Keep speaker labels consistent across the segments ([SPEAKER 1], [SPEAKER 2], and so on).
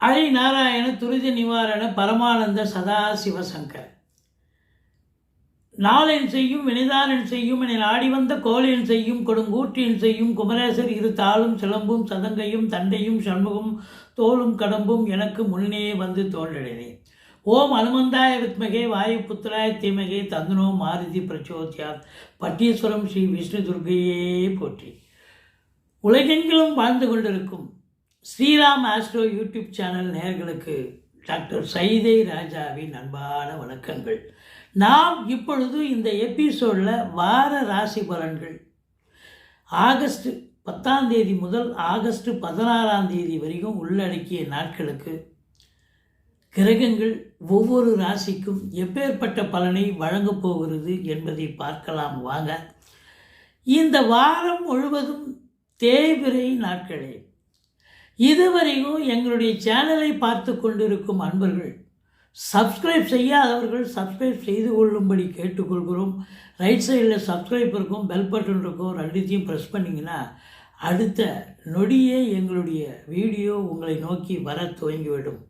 [SPEAKER 1] அழி நாராயண துரித நிவாரண பரமானந்த சதா சிவசங்கர் நாளென் செய்யும் வினைதானன் செய்யும் என ஆடி வந்த கோலென் செய்யும் கொடுங்கூற்றின் செய்யும் குமரேசர் இரு தாளும் சிலம்பும் சதங்கையும் தண்டையும் சண்முகம் தோளும் கடம்பும் எனக்கு முன்னே வந்து தோன்றடைனேன் ஓம் அனுமந்தாய வித்மகே வாயு புத்திராய தீமகே தந்தனோ மாருதி பிரச்சோத்யாத். பட்டீஸ்வரம் ஸ்ரீ விஷ்ணு துர்கையே போற்றி. உலகெங்கிலும் வாழ்ந்து கொண்டிருக்கும் ஸ்ரீராம் ஆஸ்ட்ரோ யூடியூப் சேனல் நேர்களுக்கு டாக்டர் சைதை ராஜாவின் அன்பான வணக்கங்கள். நாம் இப்பொழுது இந்த எபிசோடில் வார ராசி பலன்கள். ஆகஸ்ட் பத்தாம் தேதி முதல் ஆகஸ்ட் பதினாறாம் தேதி வரைக்கும் உள்ளடக்கிய நாட்களுக்கு கிரகங்கள் ஒவ்வொரு ராசிக்கும் எப்பேற்பட்ட பலனை வழங்கப் போகிறது என்பதை பார்க்கலாம் வாங்க. இந்த வாரம் முழுவதும் தேய்பிரை நாட்களே. இதுவரையும் எங்களுடைய சேனலை பார்த்து கொண்டிருக்கும் அன்பர்கள் சப்ஸ்கிரைப் செய்யாதவர்கள் சப்ஸ்கிரைப் செய்து கொள்ளும்படி கேட்டுக்கொள்கிறோம். ரைட் சைடில் சப்ஸ்கிரைப் இருக்கும் பெல் பட்டன் இருக்கும் ரெண்டுத்தையும் ப்ரெஸ் பண்ணிங்கன்னா அடுத்த நொடியே எங்களுடைய வீடியோ உங்களை நோக்கி வர துவங்கிவிடும்.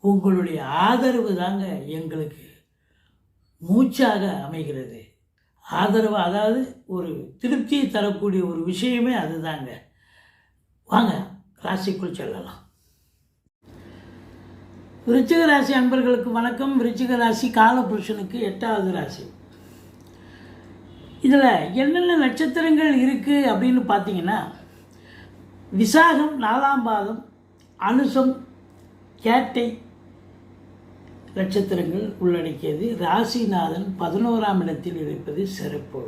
[SPEAKER 1] உங்களுடைய ஆதரவு தாங்க எங்களுக்கு மூச்சாக அமைகிறது. ஆதரவு அதாவது ஒரு திருப்தியை தரக்கூடிய ஒரு விஷயமே அதுதாங்க. வாங்க. ராசிக்குள் செல்லலாம். விருச்சிக ராசி அன்பர்களுக்கு வணக்கம். விருச்சிக ராசி காலபுருஷனுக்கு எட்டாவது ராசி. இதில் என்னென்ன நட்சத்திரங்கள் இருக்குது அப்படின்னு பார்த்தீங்கன்னா விசாகம் நாலாம் பாதம் அனுசம் கேட்டை நட்சத்திரங்கள் உள்ளடக்கியது. ராசிநாதன் பதினோராம் இடத்தில் இருப்பது சிறப்பு.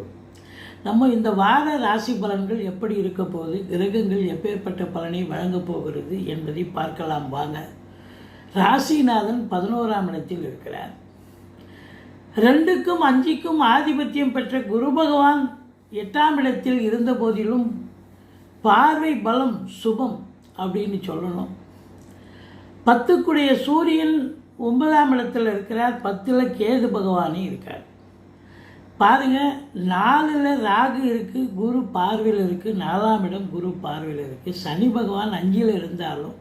[SPEAKER 1] நம்ம இந்த வார ராசி பலன்கள் எப்படி இருக்க போகுது? கிரகங்கள் எப்பேற்பட்ட பலனை வழங்கப் போகிறது என்பதை பார்க்கலாம் வாங்க. ராசிநாதன் பதினோராம் இடத்தில் இருக்கிறார். ரெண்டுக்கும் அஞ்சுக்கும் ஆதிபத்தியம் பெற்ற குரு பகவான் எட்டாம் இடத்தில் இருந்த போதிலும் பார்வை பலம் சுபம் அப்படின்னு சொல்லணும். பத்துக்குடைய சூரியன் ஒன்பதாம் இடத்தில் இருக்கிறார். பத்தில் கேது பகவானே இருக்கார். பாருங்க நாலில் ராகு இருக்குது குரு பார்வையில் இருக்குது நாலாம் இடம் குரு பார்வையில் இருக்குது சனி பகவான் அஞ்சில் இருந்தாலும்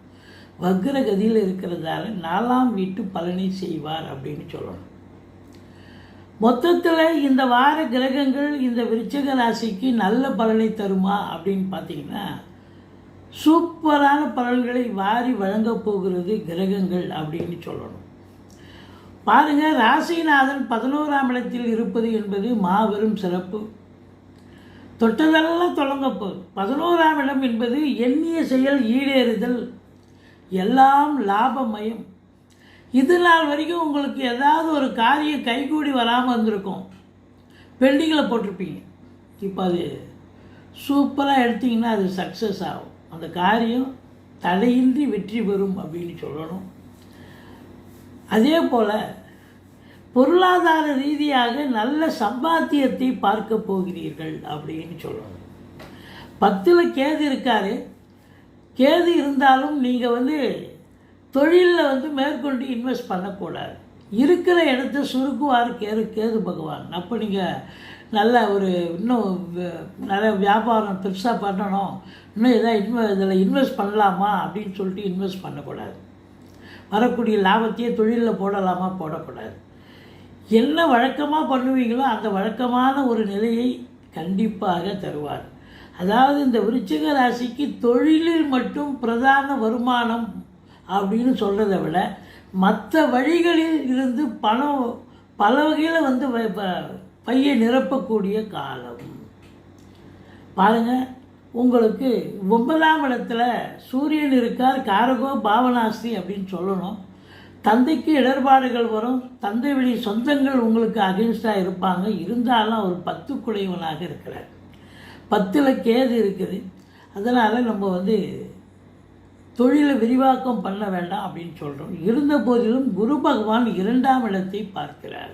[SPEAKER 1] வக்ரகதியில் இருக்கிறதால நாலாம் வீட்டு பலனை செய்வார் அப்படின்னு சொல்லணும். மொத்தத்தில் இந்த வார கிரகங்கள் இந்த விருச்சக ராசிக்கு நல்ல பலனை தருமா அப்படின்னு பார்த்தீங்கன்னா சூப்பரான பலன்களை வாரி வழங்கப் போகிறது கிரகங்கள் அப்படின்னு சொல்லணும். பாருங்க ராசிநாதன் பதினோராம் இடத்தில் இருப்பது என்பது மாபெரும் சிறப்பு. தொட்டதெல்லாம் தொடங்க பதினோராம் இடம் என்பது எண்ணிய செயல் ஈடேறுதல் எல்லாம் லாபமயம். இது நாள் வரைக்கும் உங்களுக்கு ஏதாவது ஒரு காரியம் கைகூடி வராமல் இருந்திருக்கும். பெண்டிங்கில் போட்டிருப்பீங்க. இப்போ அது சூப்பராக எடுத்தீங்கன்னா அது சக்ஸஸ் ஆகும். அந்த காரியம் தடையின்றி வெற்றி பெறும் அப்படின்னு சொல்லணும். அதே போல் பொருளாதார ரீதியாக நல்ல சம்பாத்தியத்தை பார்க்க போகிறீர்கள் அப்படின்னு சொல்லணும் பத்தில் கேது இருக்காரு. கேது இருந்தாலும் நீங்கள் வந்து தொழிலில் வந்து மேற்கொண்டு இன்வெஸ்ட் பண்ணக்கூடாது. இருக்கிற இடத்த சுருக்குவார் கேது கேது பகவான். அப்போ நீங்கள் நல்ல ஒரு இன்னும் வ- நிறைய வியாபாரம் பெருசாக பண்ணணும். இன்னும் எதாவது இன்வெ இதில் இன்வெஸ்ட் பண்ணலாமா அப்படின்னு சொல்லிட்டு இன்வெஸ்ட் பண்ணக்கூடாது. வரக்கூடிய லாபத்தையே தொழிலில் போடலாமா? போடக்கூடாது. என்ன வழக்கமாக பண்ணுவீங்களோ அந்த வழக்கமான ஒரு நிலையை கண்டிப்பாக தருவார். அதாவது இந்த விருச்சிக ராசிக்கு தொழிலில் மட்டும் பிரதான வருமானம் அப்படின்னு சொல்கிறத விட மற்ற வழிகளில் இருந்து பணம் பல வகையில் வந்து வ- பையை நிரப்பக்கூடிய காலம். பாருங்கள் உங்களுக்கு ஒன்பதாம் இடத்துல சூரியன் இருக்கார் காரகோ பாவனாஸ்தி அப்படின்னு சொல்லணும். தந்தைக்கு இடர்பாடுகள் வரும் தந்தை வழி சொந்தங்கள் உங்களுக்கு அகென்ஸ்டாக இருப்பாங்க. இருந்தாலும் அவர் பத்து குடையவனாக இருக்கிறார். பத்தில் கேது இருக்குது. அதனால் நம்ம வந்து தொழிலை விரிவாக்கம் பண்ண வேண்டாம் அப்படின்னு சொல்கிறோம் இருந்த போதிலும் குரு பகவான் இரண்டாம் இடத்தை பார்க்கிறார்.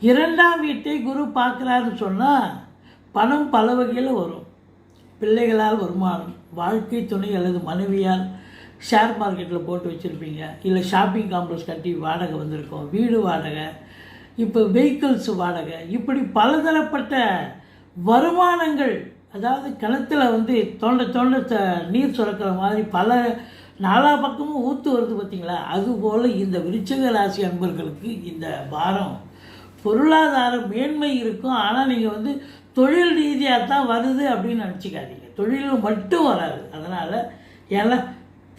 [SPEAKER 1] இரண்டாம் வீட்டை குரு பார்க்குறாருன்னு சொன்னால் பணம் பல வகையில் வரும். பிள்ளைகளால் வருமானம் வாழ்க்கை துணை அல்லது மனைவியால் ஷேர் மார்க்கெட்டில் போட்டு வச்சுருப்பீங்க. இல்லை ஷாப்பிங் காம்ப்ளெக்ஸ் கட்டி வாடகை வந்திருக்கோம். வீடு வாடகை. இப்போ வெஹிக்கிள்ஸ் வாடகை. இப்படி பலதரப்பட்ட வருமானங்கள் அதாவது கிணத்துல வந்து தோண்ட தோண்ட த நீர் சுரக்கிற மாதிரி பல நாலா பக்கமும் ஊற்று வருது பார்த்தீங்களா அதுபோல் இந்த விருச்சக ராசி அன்பர்களுக்கு இந்த வாரம் பொருளாதார மேன்மை இருக்கும். ஆனால் நீங்கள் வந்து தொழில் ரீதியாக தான் வருது அப்படின்னு நினச்சிக்காதீங்க. தொழில் மட்டும் வராது. அதனால் எல்லாம்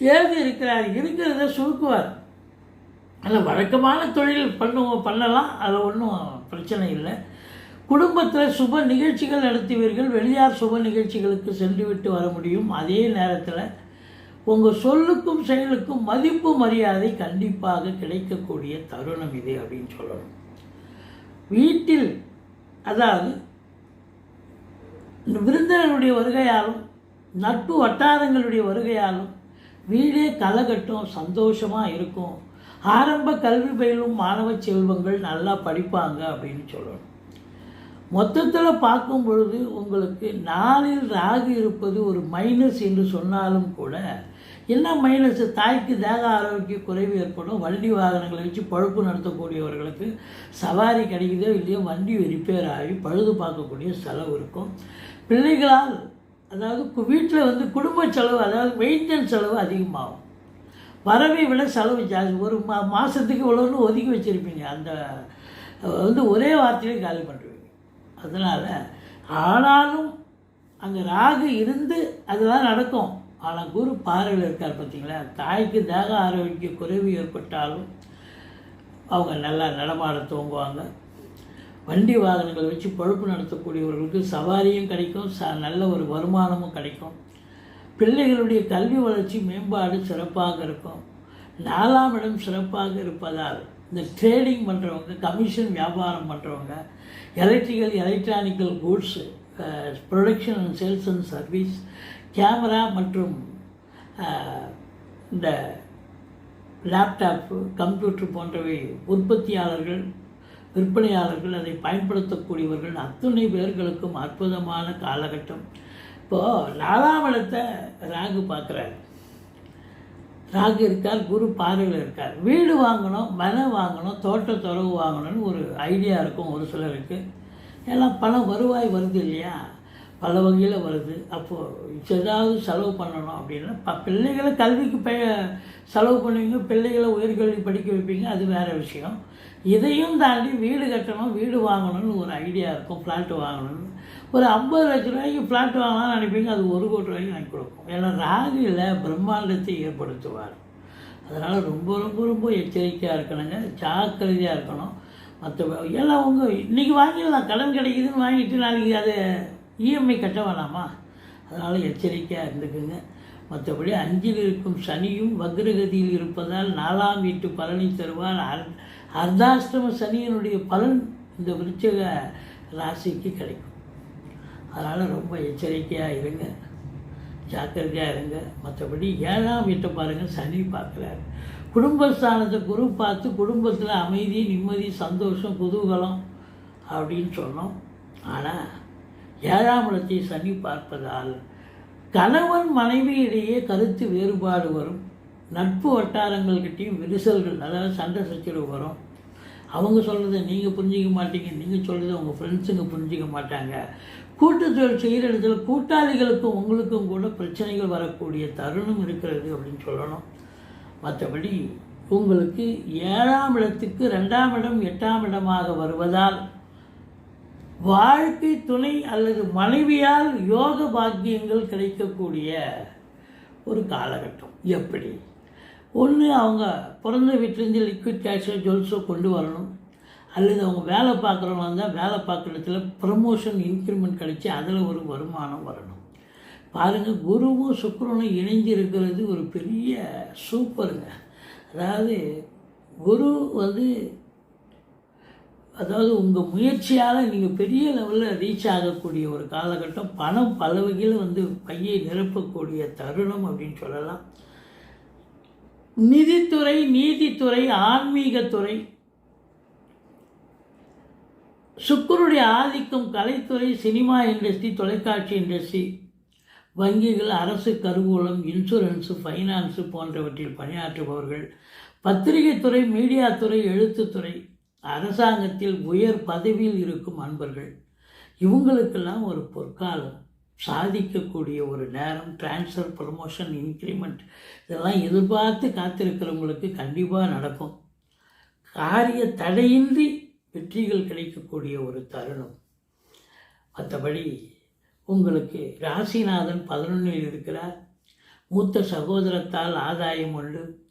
[SPEAKER 1] தேதி இருக்கிறார் இருக்கிறத சுருக்குவார். அதில் வழக்கமான தொழில் பண்ணுவோம் பண்ணலாம். அதில் ஒன்றும் பிரச்சனை இல்லை. குடும்பத்தில் சுப நிகழ்ச்சிகள் நடத்துவீர்கள். வெளியார் சுப நிகழ்ச்சிகளுக்கு சென்றுவிட்டு வர முடியும். அதே நேரத்தில் உங்கள் சொல்லுக்கும் செயலுக்கும் மதிப்பு மரியாதை கண்டிப்பாக கிடைக்கக்கூடிய தருணம் இது அப்படின்னு சொல்லணும். வீட்டில் அதாவது விருந்தினருடைய வருகையாலும் நட்பு வட்டாரங்களுடைய வருகையாலும் வீடே கலகட்டும் சந்தோஷமாக இருக்கும். ஆரம்ப கல்வி பயிலும் மாணவ செல்வங்கள் நல்லா படிப்பாங்க அப்படின்னு சொல்லணும். மொத்தத்தில் பார்க்கும் பொழுது உங்களுக்கு நாளில் ராகு இருப்பது ஒரு மைனஸ் என்று சொன்னாலும் கூட என்ன மைனஸ் தாய்க்கு தேக ஆரோக்கிய குறைவு ஏற்படும். வண்டி வாகனங்களை வச்சு பழுப்பு நடத்தக்கூடியவர்களுக்கு சவாரி கிடைக்குதோ இல்லையோ வண்டி ரிப்பேர் ஆகி பழுது பார்க்கக்கூடிய செலவு இருக்கும். பிள்ளைகளால் அதாவது வீட்டில் வந்து குடும்ப செலவு அதாவது மெயின்டெனன்ஸ் செலவு அதிகமாகும். வரவை விட செலவு ஜாஸ்தி. ஒரு மா மாதத்துக்கு இவ்வளோன்னு ஒதுக்கி வச்சுருப்பீங்க. அந்த வந்து ஒரே வார்த்தையிலே காலி பண்ணுவீங்க அதனால் ஆனாலும் அங்கே ராகு இருந்து அதெல்லாம் நடக்கும். ஆனால் குரு பார்வையில் இருக்கார் பார்த்தீங்களா? தாய்க்கு தேக ஆரோக்கிய குறைவு ஏற்பட்டாலும் அவங்க நல்லா நடமாட துவங்குவாங்க. வண்டி வாகனங்களை வச்சு பொழுப்பு நடத்தக்கூடியவர்களுக்கு சவாரியும் கிடைக்கும் ச நல்ல ஒரு வருமானமும் கிடைக்கும். பிள்ளைகளுடைய கல்வி வளர்ச்சி மேம்பாடு சிறப்பாக இருக்கும். நாலாம் இடம் சிறப்பாக இருப்பதால் இந்த ட்ரேடிங் பண்ணுறவங்க கமிஷன் வியாபாரம் பண்ணுறவங்க electrical electronical goods production and sales and service camera மற்றும் இந்த லேப்டாப்பு கம்ப்யூட்டர் போன்றவை உற்பத்தியாளர்கள் விற்பனையாளர்கள் அதை பயன்படுத்தக்கூடியவர்கள் அத்துணை பேர்களுக்கும் அற்புதமான காலகட்டம். இப்போது நாலாம் இடத்தை ராகு பார்க்குறாரு. ராகு இருக்கார் குரு பார்வையில் இருக்கார். வீடு வாங்கணும் மனை வாங்கணும் தோட்ட துறவு வாங்கணும்னு ஒரு ஐடியா இருக்கும் ஒரு சிலருக்கு. எல்லாம் பணம் வருவாய் வருது இல்லையா? பல வகையில் வருது. அப்போது ஏதாவது செலவு பண்ணணும் அப்படின்னா ப பிள்ளைகளை கல்விக்கு ப செலவு பண்ணுவீங்க பிள்ளைகளை உயர்கல்வி படிக்க வைப்பீங்க அது வேறு விஷயம். இதையும் தாண்டி வீடு கட்டணும் வீடு வாங்கணும்னு ஒரு ஐடியா இருக்கும் ஃப்ளாட்டு வாங்கணும்னு. ஒரு ஐம்பது லட்ச ரூபாய்க்கு ஃப்ளாட் வாங்கலாம்னு நினைப்பீங்க அது ஒரு கோடி ரூபாய்க்கு வாங்கி கொடுக்கும். ஏன்னா ராகுல பிரம்மாண்டத்தை ஏற்படுத்துவார். அதனால் ரொம்ப ரொம்ப ரொம்ப எச்சரிக்கையாக இருக்கணுங்க ஜாக்கிரதையாக இருக்கணும். மற்ற எல்லாம் உங்கள் இன்றைக்கி வாங்கிடலாம் கடன் கிடைக்குதுன்னு வாங்கிட்டு நாளைக்கு அதை இஎம்ஐ கட்ட வேணாமா? அதனால் எச்சரிக்கையாக இருந்துக்குங்க. மற்றபடி அஞ்சில் இருக்கும் சனியும் வக்ரகதியில் இருப்பதால் நாலாம் வீட்டு பலனை தருவார். அர் அர்த்தாஷ்டம சனியினுடைய பலன் இந்த விருச்சக ராசிக்கு கிடைக்கும். அதனால் ரொம்ப எச்சரிக்கையாக இருங்க. ஜாக்கிரதையாக இருங்க. மற்றபடி ஏழாம் வீட்டை பாருங்கள் சனி பார்க்குறாரு. குடும்பஸ்தானத்தை குரு பார்த்து குடும்பத்தில் அமைதி நிம்மதி சந்தோஷம் குதூகலம் அப்படின்னு சொன்னோம். ஆனால் ஏழாம் இடத்தை சனி பார்ப்பதால் கணவன் மனைவியிடையே கருத்து வேறுபாடு வரும். நட்பு வட்டாரங்கள்கிட்டையும் விரிசல்கள் அதாவது சண்டை சச்சரவு வரும். அவங்க சொல்கிறத நீங்கள் புரிஞ்சிக்க மாட்டீங்க நீங்கள் சொல்கிறத உங்கள் ஃப்ரெண்ட்ஸுங்க புரிஞ்சிக்க மாட்டாங்க. கூட்டுத்தொழில் செய்கிற இடத்துல கூட்டாளிகளுக்கும் உங்களுக்கும் கூட பிரச்சனைகள் வரக்கூடிய தருணம் இருக்கிறது அப்படின்னு சொல்லணும். மற்றபடி உங்களுக்கு ஏழாம் இடத்துக்கு ரெண்டாம் இடம் எட்டாம் இடமாக வருவதால் வாழ்க்கை துணை அல்லது மனைவியால் யோக பாக்கியங்கள் கிடைக்கக்கூடிய ஒரு காலகட்டம். எப்படி? ஒன்று அவங்க பிறந்த வீட்டிலேருந்து லிக்விட் கேஷோ ஜுவல்ஸோ கொண்டு வரணும். அல்லது அவங்க வேலை பார்க்குறவங்க இருந்தால் வேலை பார்க்குற இடத்துல ப்ரமோஷன் இன்க்ரிமெண்ட் கிடைச்சி அதில் ஒரு வருமானம் வரணும். பாருங்கள் குருவும் சுக்கரனும் இணைஞ்சு இருக்கிறது ஒரு பெரிய சூப்பருங்க அதாவது குரு வந்து அதாவது உங்கள் முயற்சியால் நீங்கள் பெரிய லெவலில் ரீச் ஆகக்கூடிய ஒரு காலகட்டம் பணம் பல வகையில் வந்து பையை நிரப்பக்கூடிய தருணம் அப்படின்னு சொல்லலாம். நிதித்துறை நீதித்துறை ஆன்மீகத்துறை சுக்கருடைய ஆதிக்கம் கலைத்துறை சினிமா இண்டஸ்ட்ரி தொலைக்காட்சி இண்டஸ்ட்ரி வங்கிகள் அரசு கருவூலம் இன்சூரன்ஸு ஃபைனான்ஸு போன்றவற்றில் பணியாற்றுபவர்கள் பத்திரிகைத்துறை மீடியாத்துறை எழுத்துத்துறை அரசாங்கத்தில் உயர் பதவியில் இருக்கும் அன்பர்கள். இவங்களுக்கெல்லாம் ஒரு பொற்காலம். சாதிக்கக்கூடிய ஒரு நேரம் ட்ரான்ஸ்ஃபர் ப்ரமோஷன் இன்க்ரிமெண்ட் இதெல்லாம் எதிர்பார்த்து காத்திருக்கிறவங்களுக்கு கண்டிப்பாக நடக்கும். காரிய தடையின்றி வெற்றிகள் கிடைக்கக்கூடிய ஒரு தருணம். மற்றபடி உங்களுக்கு ராசிநாதன் பதினொன்றில் இருக்கிறார். மூத்த சகோதரத்தால் ஆதாயம் உண்டு.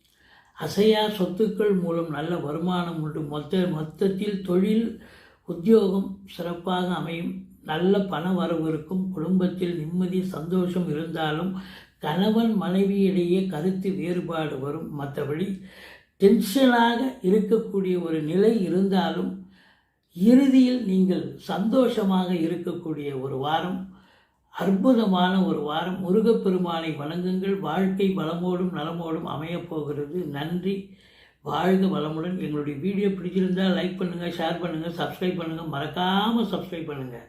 [SPEAKER 1] அசையா சொத்துக்கள் மூலம் நல்ல வருமானம் உண்டு. மொத்த மொத்தத்தில் தொழில் உத்தியோகம் சிறப்பாக அமையும். நல்ல பண வரவு இருக்கும். குடும்பத்தில் நிம்மதி சந்தோஷம் இருந்தாலும் கணவன் மனைவியிடையே கருத்து வேறுபாடு வரும். மற்றபடி டென்ஷனாக இருக்கக்கூடிய ஒரு நிலை இருந்தாலும் இறுதியில் நீங்கள் சந்தோஷமாக இருக்கக்கூடிய ஒரு வாரம் அற்புதமான ஒரு வாரம். முருகப்பெருமானை வணங்குங்கள். வாழ்க்கை வளமோடும் நலமோடும் அமையப் போகிறது. நன்றி. வாழ்க வளமுடன். எங்களுடைய வீடியோ பிடிச்சிருந்தால் லைக் பண்ணுங்கள் ஷேர் பண்ணுங்கள் சப்ஸ்கிரைப் பண்ணுங்கள் மறக்காமல் சப்ஸ்கிரைப் பண்ணுங்கள்